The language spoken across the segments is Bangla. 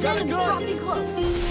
Gotta go. Drop me close.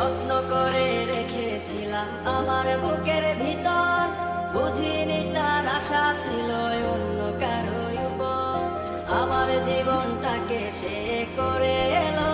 যত্ন করে রেখেছিলাম। আমার বুকের ভিতর বুঝিনি তার আশা ছিল অন্য কারও উপর। আমার জীবনটাকে সে করে এলো